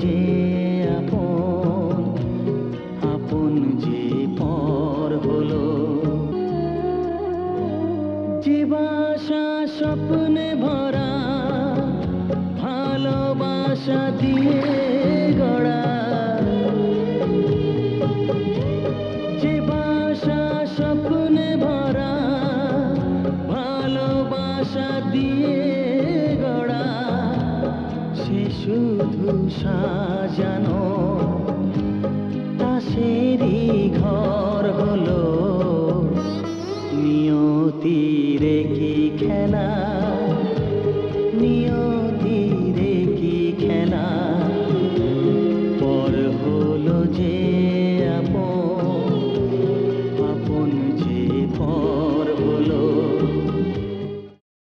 যে আপন আপন যে পর হলো। জীবাশা স্বপ্নে ভরা ভালোবাসা দিয়ে দিয়ে শুধু সাজানো। তাসেরই ঘর হলো। নিয়তিরে কি খেলা। নিয়তিরে কি খেলা। পর হলো যে